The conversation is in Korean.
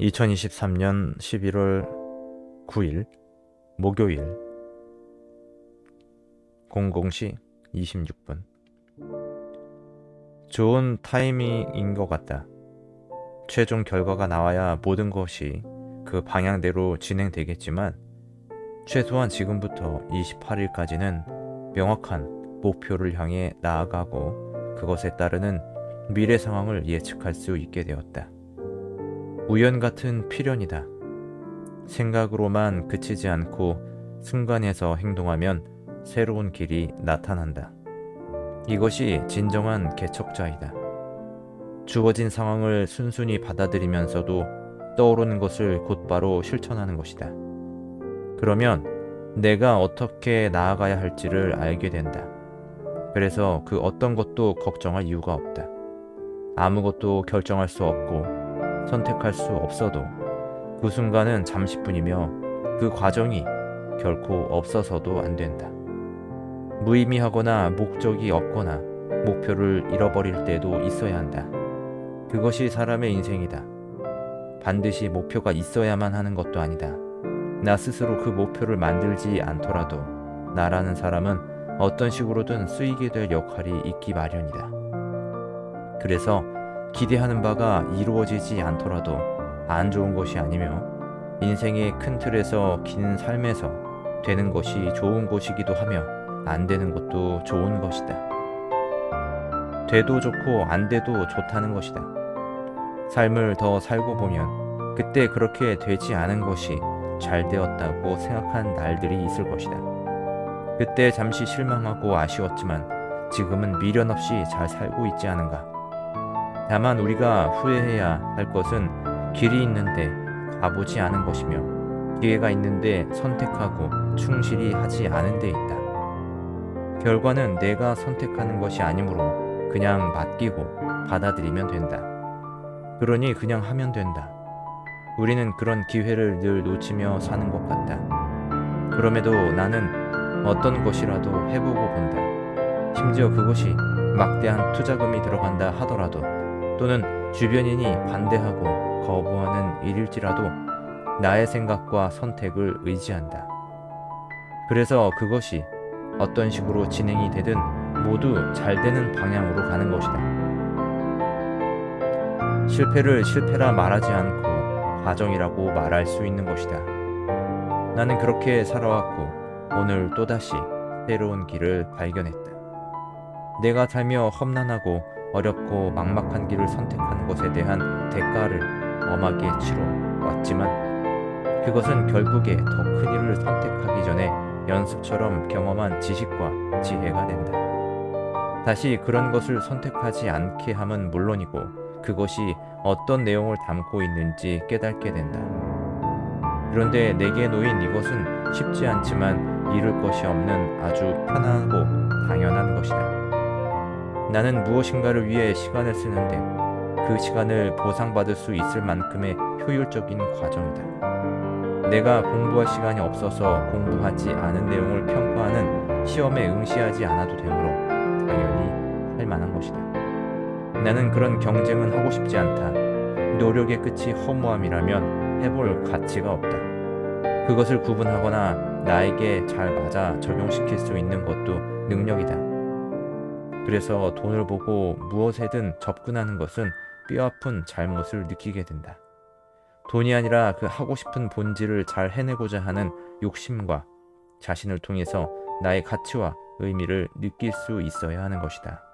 2023년 11월 9일 목요일 00시 26분 좋은 타이밍인 것 같다. 최종 결과가 나와야 모든 것이 그 방향대로 진행되겠지만 최소한 지금부터 28일까지는 명확한 목표를 향해 나아가고 그것에 따르는 미래 상황을 예측할 수 있게 되었다. 우연 같은 필연이다. 생각으로만 그치지 않고 순간에서 행동하면 새로운 길이 나타난다. 이것이 진정한 개척자이다. 주어진 상황을 순순히 받아들이면서도 떠오르는 것을 곧바로 실천하는 것이다. 그러면 내가 어떻게 나아가야 할지를 알게 된다. 그래서 그 어떤 것도 걱정할 이유가 없다. 아무것도 결정할 수 없고 선택할 수 없어도 그 순간은 잠시뿐이며 그 과정이 결코 없어서도 안 된다. 무의미하거나 목적이 없거나 목표를 잃어버릴 때도 있어야 한다. 그것이 사람의 인생이다. 반드시 목표가 있어야만 하는 것도 아니다. 나 스스로 그 목표를 만들지 않더라도 나라는 사람은 어떤 식으로든 쓰이게 될 역할이 있기 마련이다. 그래서 기대하는 바가 이루어지지 않더라도 안 좋은 것이 아니며 인생의 큰 틀에서 긴 삶에서 되는 것이 좋은 것이기도 하며 안 되는 것도 좋은 것이다. 돼도 좋고 안 돼도 좋다는 것이다. 삶을 더 살고 보면 그때 그렇게 되지 않은 것이 잘 되었다고 생각한 날들이 있을 것이다. 그때 잠시 실망하고 아쉬웠지만 지금은 미련 없이 잘 살고 있지 않은가. 다만 우리가 후회해야 할 것은 길이 있는데 가보지 않은 것이며 기회가 있는데 선택하고 충실히 하지 않은 데 있다. 결과는 내가 선택하는 것이 아니므로 그냥 맡기고 받아들이면 된다. 그러니 그냥 하면 된다. 우리는 그런 기회를 늘 놓치며 사는 것 같다. 그럼에도 나는 어떤 것이라도 해보고 본다. 심지어 그것이 막대한 투자금이 들어간다 하더라도 또는 주변인이 반대하고 거부하는 일일지라도 나의 생각과 선택을 의지한다. 그래서 그것이 어떤 식으로 진행이 되든 모두 잘 되는 방향으로 가는 것이다. 실패를 실패라 말하지 않고 과정이라고 말할 수 있는 것이다. 나는 그렇게 살아왔고 오늘 또다시 새로운 길을 발견했다. 내가 살며 험난하고 어렵고 막막한 길을 선택하는 것에 대한 대가를 엄하게 치러 왔지만 그것은 결국에 더 큰 일을 선택하기 전에 연습처럼 경험한 지식과 지혜가 된다. 다시 그런 것을 선택하지 않게 함은 물론이고 그것이 어떤 내용을 담고 있는지 깨닫게 된다. 그런데 내게 놓인 이것은 쉽지 않지만 잃을 것이 없는 아주 편안하고 당연한 것이다. 나는 무엇인가를 위해 시간을 쓰는데 그 시간을 보상받을 수 있을 만큼의 효율적인 과정이다. 내가 공부할 시간이 없어서 공부하지 않은 내용을 평가하는 시험에 응시하지 않아도 되므로 당연히 할 만한 것이다. 나는 그런 경쟁은 하고 싶지 않다. 노력의 끝이 허무함이라면 해볼 가치가 없다. 그것을 구분하거나 나에게 잘 맞아 적용시킬 수 있는 것도 능력이다. 그래서 돈을 보고 무엇에든 접근하는 것은 뼈아픈 잘못을 느끼게 된다. 돈이 아니라 그 하고 싶은 본질을 잘 해내고자 하는 욕심과 자신을 통해서 나의 가치와 의미를 느낄 수 있어야 하는 것이다.